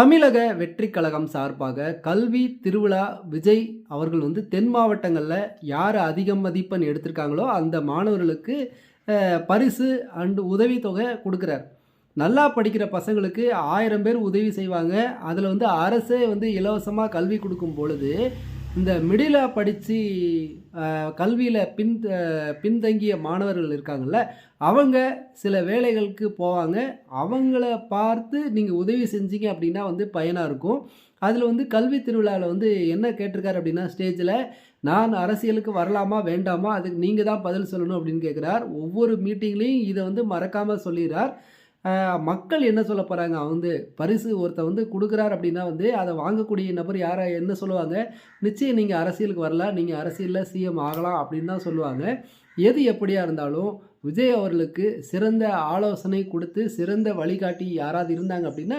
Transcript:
தமிழக வெற்றி கழகம் சார்பாக கல்வி திருவிழா விஜய் அவர்கள் வந்து தென் மாவட்டங்களில் யார் அதிக மதிப்பெண் எடுத்திருக்காங்களோ அந்த மாணவர்களுக்கு பரிசு அண்டு உதவித்தொகை கொடுக்குறார். நல்லா படிக்கிற பசங்களுக்கு ஆயிரம் பேர் உதவி செய்வாங்க. அதில் வந்து அரசே வந்து இலவசமாக கல்வி கொடுக்கும் பொழுது இந்த மிடிலாக படித்து கல்வியில் பின் பின்தங்கிய மாணவர்கள் இருக்காங்கல்ல அவங்க சில வேலைகளுக்கு போவாங்க. அவங்கள பார்த்து நீங்கள் உதவி செஞ்சீங்க அப்படின்னா வந்து பயனாக இருக்கும். அதில் வந்து கல்வி திருவிழாவில் வந்து என்ன கேட்டிருக்காரு அப்படின்னா ஸ்டேஜில் நான் அரசியலுக்கு வரலாமா வேண்டாமா அதுக்கு நீங்கள் தான் பதில் சொல்லணும் அப்படின்னு கேட்குறார் ஒவ்வொரு மீட்டிங்லேயும் இதை வந்து மறக்காமல் சொல்லிடுறார். மக்கள் என்ன சொல்ல போகிறாங்க வந்து பரிசு ஒருத்தர் வந்து கொடுக்குறார் அப்படின்னா வந்து அதை வாங்கக்கூடிய நபர் யாரை என்ன சொல்லுவாங்க? நிச்சயம் நீங்கள் அரசியலுக்கு வரலாம். நீங்கள் அரசியலில் சிஎம் ஆகலாம் அப்படின்னு தான் சொல்லுவாங்க. எது எப்படியாக இருந்தாலும் விஜய் அவர்களுக்கு சிறந்த ஆலோசனை கொடுத்து சிறந்த வழிகாட்டி யாராவது இருந்தாங்க அப்படின்னா